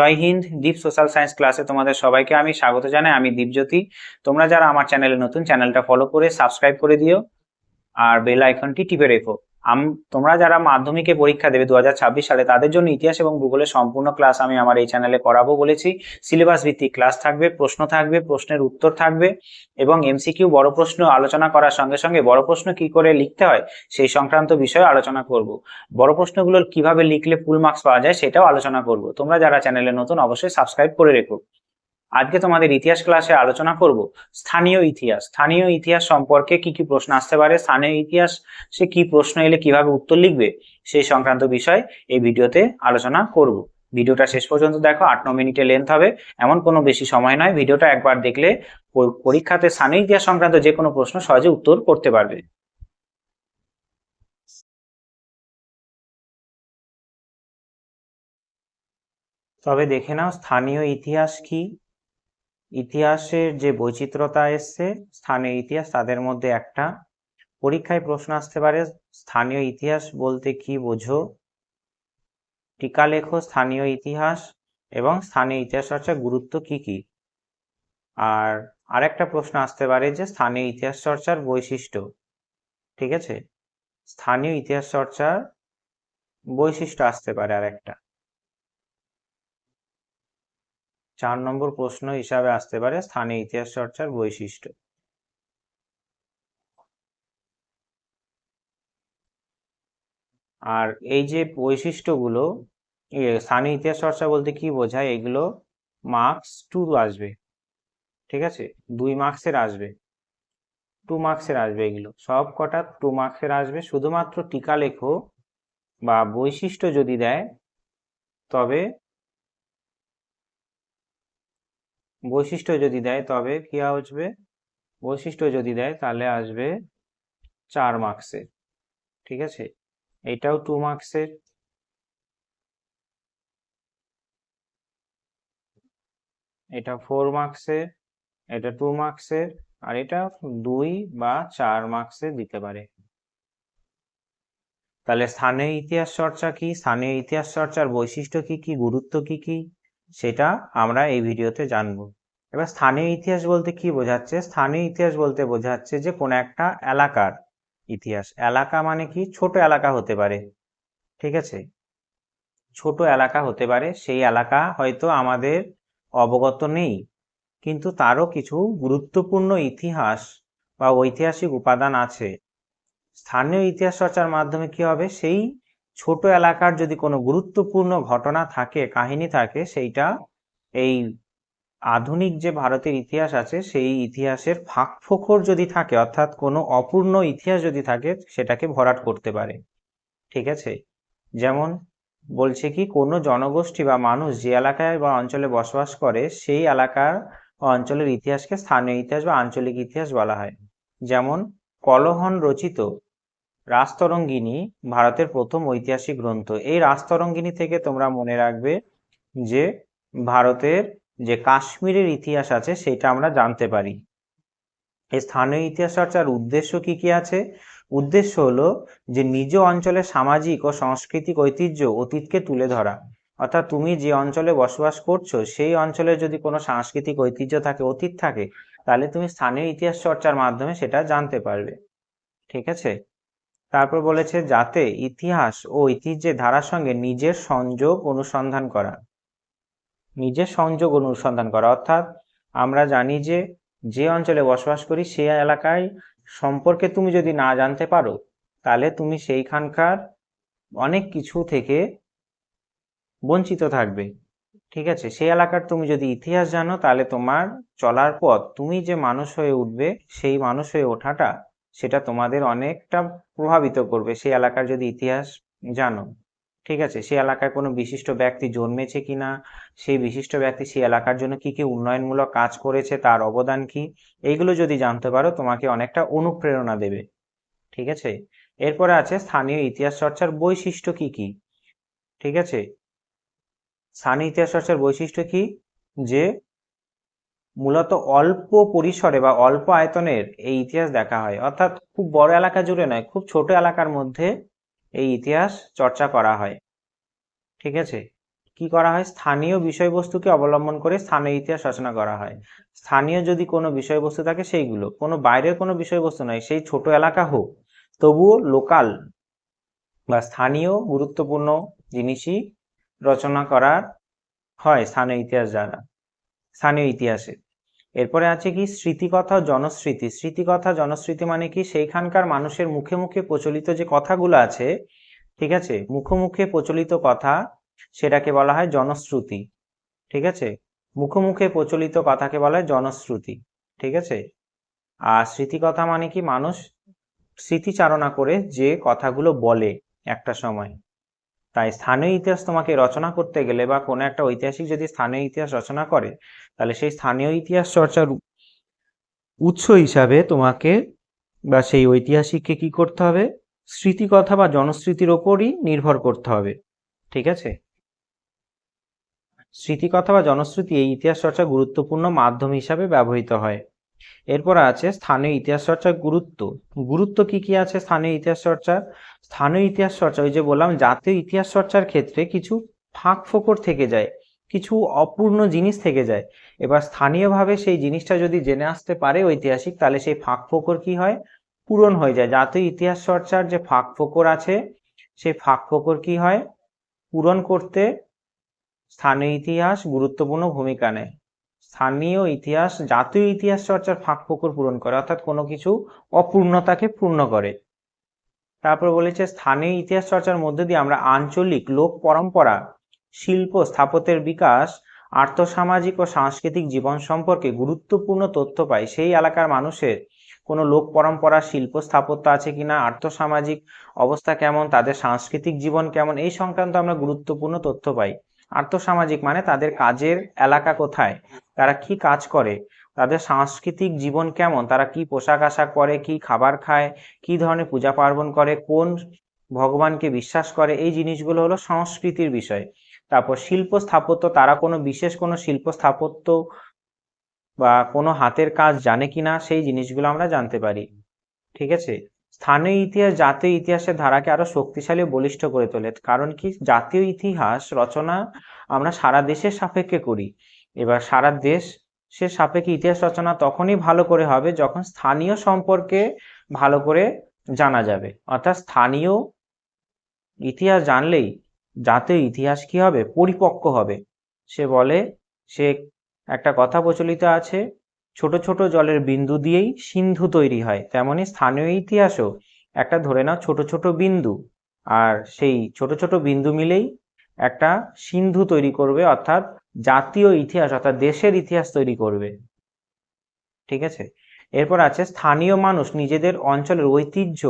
জয় হিন্দ Deep social science ক্লাসে তোমাদের সবাইকে আমি স্বাগত জানাই, আমি দীপজ্যোতি। তোমরা যারা আমার চ্যানেলে নতুন, চ্যানেলটা ফলো করে সাবস্ক্রাইব করে দিও, আর বেল আইকনটি টিপে রেখো। তোমরা যারা মাধ্যমিকে পরীক্ষা দেবে দু হাজার ছাব্বিশ সালে, তাদের জন্য ইতিহাস এবং ভূগোলের সম্পূর্ণ ক্লাস আমি আমার এই চ্যানেলে করাবো বলেছি। সিলেবাস ভিত্তিক ক্লাস থাকবে, প্রশ্ন থাকবে, প্রশ্নের উত্তর থাকবে এবং এমসিকিউ বড় প্রশ্ন আলোচনা করার সঙ্গে সঙ্গে বড় প্রশ্ন কি করে লিখতে হয় সেই সংক্রান্ত বিষয়ে আলোচনা করব। বড় প্রশ্নগুলো কীভাবে লিখলে ফুল মার্কস পাওয়া যায় সেটাও আলোচনা করব। তোমরা যারা চ্যানেলে নতুন, অবশ্যই সাবস্ক্রাইব করে রেখো। আজকে তোমাদের ইতিহাস ক্লাসে আলোচনা করব স্থানীয় ইতিহাস। স্থানীয় ইতিহাস সম্পর্কে কি কি প্রশ্ন আসতে পারে? স্থানীয় ইতিহাস সে কি প্রশ্ন এলে কীভাবে উত্তর লিখবে? সেই সংক্রান্ত বিষয় এই ভিডিওতে আলোচনা করব। ভিডিওটা শেষ পর্যন্ত দেখো, আট ন মিনিটে লেন্থ হবে। এমন কোনো বেশি সময় নয়। ভিডিওটা একবার দেখলে পরীক্ষাতে স্থানীয় ইতিহাস সংক্রান্ত যে কোনো প্রশ্ন সহজে উত্তর করতে পারবে। তবে দেখে নাও, স্থানীয় ইতিহাস কি? ইতিহাসের যে বৈচিত্র্যতা এসছে, স্থানীয় ইতিহাস তাদের মধ্যে একটা। পরীক্ষায় প্রশ্ন আসতে পারে, স্থানীয় ইতিহাস বলতে কি বোঝো? টিকা লেখো, স্থানীয় ইতিহাস এবং স্থানীয় ইতিহাস চর্চার গুরুত্ব কি কি? আর আরেকটা প্রশ্ন আসতে পারে যে, স্থানীয় ইতিহাস চর্চার বৈশিষ্ট্য? ঠিক আছে? স্থানীয় ইতিহাস চর্চার বৈশিষ্ট্য আসতে পারে আরেকটা। চার নম্বর প্রশ্ন হিসাবে আসতে পারে স্থানীয় ইতিহাস চর্চার বৈশিষ্ট্য। আর এই যে বৈশিষ্ট্যগুলো স্থানীয় ইতিহাস চর্চা বলতে কি বোঝায়? এগুলো মার্কস টু আসবে। ঠিক আছে? দুই মার্কসের আসবে। টু মার্কসের আসবে এগুলো। সব কটা টু মার্কসের আসবে। শুধুমাত্র টিকা লেখো বা বৈশিষ্ট্য যদি দেয়, তবে বৈশিষ্ট্য যদি দেয়, তবে কি আসবে? বৈশিষ্ট্য যদি দেয়, তাহলে আসবে চার মার্কসের ঠিক আছে? এটাও টু মার্কসের এটা ফোর মার্কসের এটা টু মার্কসের আর এটা দুই বা চার মার্কসের দিতে পারে। তাহলে স্থানীয় ইতিহাস চর্চা কি? স্থানীয় ইতিহাস চর্চার বৈশিষ্ট্য কি কি? গুরুত্ব কি কি? সেটা আমরা এই ভিডিওতে জানব। এবার স্থানীয় ইতিহাস বলতে কি বোঝাচ্ছে? স্থানীয় ইতিহাস বলতে বোঝাচ্ছে যে কোন একটা এলাকার ইতিহাস। এলাকা মানে কি? ছোট এলাকা হতে পারে। ঠিক আছে? ছোট এলাকা হতে পারে। সেই এলাকা হয়তো আমাদের অবগত নেই, কিন্তু তারও কিছু গুরুত্বপূর্ণ ইতিহাস বা ঐতিহাসিক উপাদান আছে। স্থানীয় ইতিহাস চর্চার মাধ্যমে কি হবে? সেই ছোট এলাকার যদি কোনো গুরুত্বপূর্ণ ঘটনা থাকে, কাহিনী থাকে, সেইটা এই আধুনিক যে ভারতের ইতিহাস আছে, সেই ইতিহাসের ফাঁক ফোকর যদি থাকে, অর্থাৎ কোনো অপূর্ণ ইতিহাস যদি থাকে, সেটাকে ভরাট করতে পারে। ঠিক আছে? যেমন বলছে কি, কোনো জনগোষ্ঠী বা মানুষ যে এলাকায় বা অঞ্চলে বসবাস করে, সেই এলাকার অঞ্চলের ইতিহাসকে স্থানীয় ইতিহাস বা আঞ্চলিক ইতিহাস বলা হয়। যেমন কলহন রচিত রাজতরঙ্গিনী ভারতের প্রথম ঐতিহাসিক গ্রন্থ। এই রাজতরঙ্গিনী থেকে তোমরা মনে রাখবে যে ভারতের যে কাশ্মীরের ইতিহাস আছে সেটা আমরা জানতে পারি। এই স্থানীয় ইতিহাস চর্চার উদ্দেশ্য কি কি আছে? উদ্দেশ্য হলো যে নিজ অঞ্চলের সামাজিক ও সাংস্কৃতিক ঐতিহ্য অতীতকে তুলে ধরা। অর্থাৎ তুমি যে অঞ্চলে বসবাস করছ, সেই অঞ্চলে যদি কোনো সাংস্কৃতিক ঐতিহ্য থাকে, অতীত থাকে, তাহলে তুমি স্থানীয় ইতিহাস চর্চার মাধ্যমে সেটা জানতে পারবে। ঠিক আছে? তারপর বলেছে, যাতে ইতিহাস ও ঐতিহ্যের ধারার সঙ্গে নিজের সংযোগ অনুসন্ধান করা নিজের সংযোগ অনুসন্ধান করা। অর্থাৎ আমরা জানি যে যে অঞ্চলে বসবাস করি সেই এলাকায় সম্পর্কে তুমি যদি না জানতে পারো, তাহলে তুমি সেইখানকার অনেক কিছু থেকে বঞ্চিত থাকবে। ঠিক আছে? সেই এলাকার তুমি যদি ইতিহাস জানো, তাহলে তোমার চলার পথ, তুমি যে মানুষ হয়ে উঠবে, সেই মানুষ হয়ে ওঠাটা সেটা তোমাদের অনেকটা প্রভাবিত করবে। সেই এলাকার যদি ইতিহাস জানো, ঠিক আছে? সেই এলাকায় কোনো বিশিষ্ট ব্যক্তি জন্মেছে কিনা, সেই বিশিষ্ট ব্যক্তি সেই এলাকার জন্য কি কি উন্নয়নমূলক কাজ করেছে, তার অবদান কি, এইগুলো যদি জানতে পারো, তোমাকে অনেকটা অনুপ্রেরণা দেবে। ঠিক আছে? এরপরে আছে স্থানীয় ইতিহাস চর্চার বৈশিষ্ট্য কি কি? ঠিক আছে? স্থানীয় ইতিহাস চর্চার বৈশিষ্ট্য কি? যে মূলত অল্প পরিসরে বা অল্প আয়তনের এই ইতিহাস দেখা হয়। অর্থাৎ খুব বড় এলাকা জুড়ে নয়, খুব ছোট এলাকার মধ্যে এই ইতিহাস চর্চা করা হয়। ঠিক আছে? কি করা হয়? স্থানীয় বিষয়বস্তুকে অবলম্বন করে স্থানীয় ইতিহাস রচনা করা হয়। স্থানীয় যদি কোনো বিষয়বস্তু থাকে সেইগুলো। কোনো বাইরের কোনো বিষয়বস্তু নয়, সেই ছোট এলাকা হোক, তবুও লোকাল বা স্থানীয় গুরুত্বপূর্ণ জিনিসই রচনা করার হয় স্থানীয় ইতিহাস দ্বারা স্থানীয় ইতিহাসে। এরপরে আছে কি? স্মৃতিকথা ও জনস্মৃতি। স্মৃতিকথা, জনস্মৃতি মানে কি? সেইখানকার মানুষের মুখে মুখে প্রচলিত যে কথাগুলো আছে, ঠিক আছে? মুখে মুখে প্রচলিত কথা সেটাকে বলা হয় জনশ্রুতি, ঠিক আছে? মুখে মুখে প্রচলিত কথাকে বলা হয় জনশ্রুতি, ঠিক আছে? আর স্মৃতিকথা মানে কি? মানুষ স্মৃতিচারণা করে যে কথাগুলো বলে একটা সময়। তাই স্থানীয় ইতিহাস তোমাকে রচনা করতে গেলে বা কোনো একটা ঐতিহাসিক যদি স্থানীয় ইতিহাস রচনা করে, তাহলে সেই স্থানীয় ইতিহাস চর্চার উৎস হিসাবে তোমাকে বা সেই ঐতিহাসিককে কি করতে হবে? স্মৃতিকথা বা জনশ্রুতির ওপরই নির্ভর করতে হবে। ঠিক আছে? স্মৃতিকথা বা জনশ্রুতি এই ইতিহাস চর্চার গুরুত্বপূর্ণ মাধ্যম হিসাবে ব্যবহৃত হয়। এরপর আছে স্থানীয় ইতিহাস চর্চার গুরুত্ব। গুরুত্ব কি কি আছে স্থানীয় ইতিহাস চর্চার? স্থানীয় ইতিহাস চর্চা, ওই যে বললাম, জাতীয় ইতিহাস চর্চার ক্ষেত্রে কিছু ফাঁক ফোকর থেকে যায়, কিছু অপূর্ণ জিনিস থেকে যায়। এবার স্থানীয়ভাবে সেই জিনিসটা যদি জেনে আসতে পারে ঐতিহাসিক, তাহলে সেই ফাঁক ফোকর কি হয়? পূরণ হয়ে যায়। জাতীয় ইতিহাস চর্চার যে ফাঁক ফোকর আছে, সেই ফাঁক ফোকর কি হয়? পূরণ করতে স্থানীয় ইতিহাস গুরুত্বপূর্ণ ভূমিকা নেয়। স্থানীয় ইতিহাস, জাতীয় ইতিহাস চর্চার ফাঁক ফোকর পূরণ করে, অর্থাৎ কোনো কিছু অপূর্ণতাকে পূর্ণ করে। তারপর বলেছে, স্থানীয় ইতিহাস চর্চার মধ্যে দিয়ে আমরা আঞ্চলিক লোক পরম্পরা, শিল্প, স্থাপত্যের বিকাশ, আর্থসামাজিক ও সাংস্কৃতিক জীবন সম্পর্কে গুরুত্বপূর্ণ তথ্য পাই। সেই এলাকার মানুষের কোনো লোক পরম্পরা, শিল্প, স্থাপত্য আছে কিনা, আর্থসামাজিক অবস্থা কেমন, তাদের সাংস্কৃতিক জীবন কেমন, এই সংক্রান্ত আমরা গুরুত্বপূর্ণ তথ্য পাই। আর্থসামাজিক মানে তাদের কাজের এলাকা কোথায়? তারা কি কাজ করে? তাদের সাংস্কৃতিক জীবন কেমন? তারা কি পোশাক আশাক পরে, কি খাবার খায়, কি ধরনের পূজা পার্বণ করে, কোন ভগবানকে বিশ্বাস করে? এই জিনিসগুলো হলো সংস্কৃতির বিষয়। তারপর শিল্প স্থাপত্য, তারা কোনো বিশেষ কোনো শিল্প স্থাপত্য বা কোনো হাতের কাজ জানে কিনা, সেই জিনিসগুলো আমরা জানতে পারি। ঠিক আছে? স্থানীয় ইতিহাস, জাতীয় ইতিহাসের ধারাকে আরও শক্তিশালী বলিষ্ঠ করে তোলে। কারণ কি? জাতীয় ইতিহাস রচনা আমরা সারা দেশের সাপেক্ষে করি। এবার সারা দেশ সে সাপেক্ষে ইতিহাস রচনা তখনই ভালো করে হবে যখন স্থানীয় সম্পর্কে ভালো করে জানা যাবে। অর্থাৎ স্থানীয় ইতিহাস জানলেই জাতীয় ইতিহাস কি হবে? পরিপক্ক হবে। সে বলে, সে একটা কথা প্রচলিত আছে ছোট ছোট জলের বিন্দু দিয়েই সিন্ধু তৈরি হয়। তেমনি স্থানীয় ইতিহাসও একটা ধরে নাও ছোট ছোট বিন্দু। আর সেই ছোট ছোট বিন্দু মিলেই একটা সিন্ধু তৈরি করবে, অর্থাৎ জাতীয় ইতিহাস, অর্থাৎ দেশের ইতিহাস তৈরি করবে। ঠিক আছে? এরপর আছে স্থানীয় মানুষ নিজেদের অঞ্চলের ঐতিহ্য,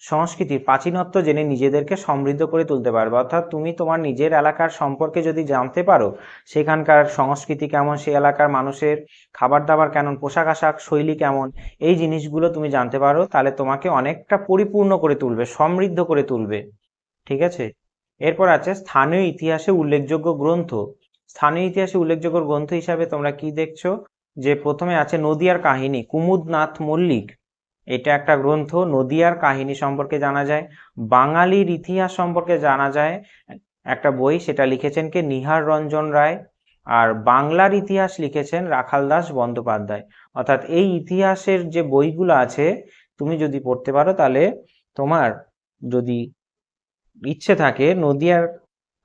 সংস্কৃতির প্রাচীনত্ব জেনে নিজেদেরকে সমৃদ্ধ করে তুলতে পারবে। অর্থাৎ তুমি তোমার নিজের এলাকার সম্পর্কে যদি জানতে পারো, সেখানকার সংস্কৃতি কেমন, সেই এলাকার মানুষের খাবার দাবার কেমন, পোশাক আশাক শৈলী কেমন, এই জিনিসগুলো তুমি জানতে পারো, তাহলে তোমাকে অনেকটা পরিপূর্ণ করে তুলবে, সমৃদ্ধ করে তুলবে। ঠিক আছে? এরপর আছে স্থানীয় ইতিহাসে উল্লেখযোগ্য গ্রন্থ। স্থানীয় ইতিহাসে উল্লেখযোগ্য গ্রন্থ হিসাবে তোমরা কি দেখছ? যে প্রথমে আছে নদিয়ার কাহিনী, কুমুদনাথ মল্লিক। এটা একটা গ্রন্থ, নদিয়ার কাহিনী সম্পর্কে জানা যায়। বাঙালির ইতিহাস সম্পর্কে জানা যায়। একটা বই, সেটা লিখেছেন কে? নিহার রঞ্জন রায়। আর বাংলার ইতিহাস লিখেছেন রাখাল দাস বন্দ্যোপাধ্যায়। অর্থাৎ এই ইতিহাসের যে বইগুলো আছে, তুমি যদি পড়তে পারো, তাহলে তোমার যদি ইচ্ছে থাকে, নদিয়ার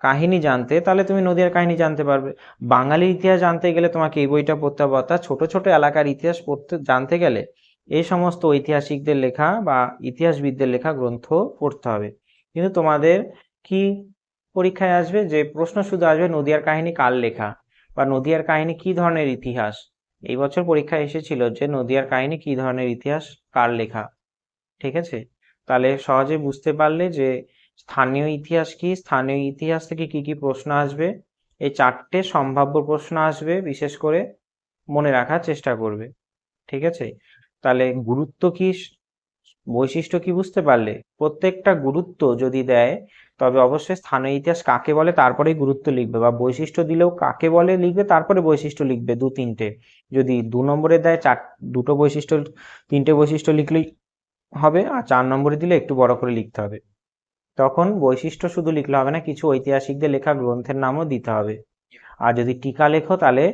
কাহিনী জানতে, তাহলে তুমি নদিয়ার কাহিনী জানতে পারবে। বাঙালির ইতিহাস জানতে গেলে তোমাকে এই বইটা পড়তে হবে। অর্থাৎ ছোট ছোট এলাকার ইতিহাস পড়তে, জানতে গেলে এই সমস্ত ঐতিহাসিকদের লেখা বা ইতিহাসবিদদের লেখা গ্রন্থ পড়তে হবে। কিন্তু তোমাদের কি পরীক্ষায় আসবে? যে প্রশ্ন শুধু আসবে, নদিয়ার কাহিনী কার লেখা? বা নদিয়ার কাহিনী কি ধরনের ইতিহাস? এই বছর পরীক্ষায় এসেছিল যে নদিয়ার কাহিনী কি ধরনের ইতিহাস, কার লেখা? ঠিক আছে? তাহলে সহজে বুঝতে পারলে যে স্থানীয় ইতিহাস কি? স্থানীয় ইতিহাস থেকে কি কি প্রশ্ন আসবে? এই চারটে সম্ভাব্য প্রশ্ন আসবে, বিশেষ করে মনে রাখার চেষ্টা করবে। ঠিক আছে? তাহলে গুরুত্ব কি? বৈশিষ্ট্য কি বুঝতে পারলে? প্রত্যেকটা গুরুত্ব যদি দেয়, তবে অবশ্যই স্থানীয় ইতিহাস কাকে বলে তারপরেই গুরুত্ব লিখবে বা বৈশিষ্ট্য দিলেও কাকে বলে লিখবে তারপরে বৈশিষ্ট্য লিখবে দু তিনটে। যদি দু নম্বরে দেয়, চার, দুটো বৈশিষ্ট্য, তিনটে বৈশিষ্ট্য লিখলেই হবে, আর চার নম্বরে দিলে একটু বড় করে লিখতে হবে। তখন বৈশিষ্ট্য শুধু লিখলে হবে না, কিছু ঐতিহাসিকদের লেখা গ্রন্থের নামও দিতে হবে। আর যদি টিকা লেখো তাহলে,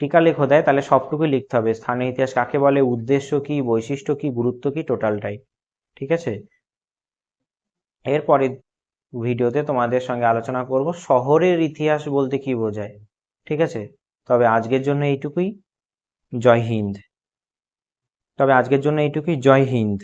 টিকা লেখো দেয়, তাহলে সবটুকুই লিখতে হবে। স্থানীয় ইতিহাস কাকে বলে, উদ্দেশ্য কি, বৈশিষ্ট্য কি, গুরুত্ব কি টোটালটাই ঠিক আছে? এরপরে ভিডিওতে তোমাদের সঙ্গে আলোচনা করব, শহরের ইতিহাস বলতে কি বোঝায়। ঠিক আছে? তবে আজকের জন্য এইটুকুই। জয় হিন্দ। তবে আজকের জন্য এইটুকুই। জয় হিন্দ।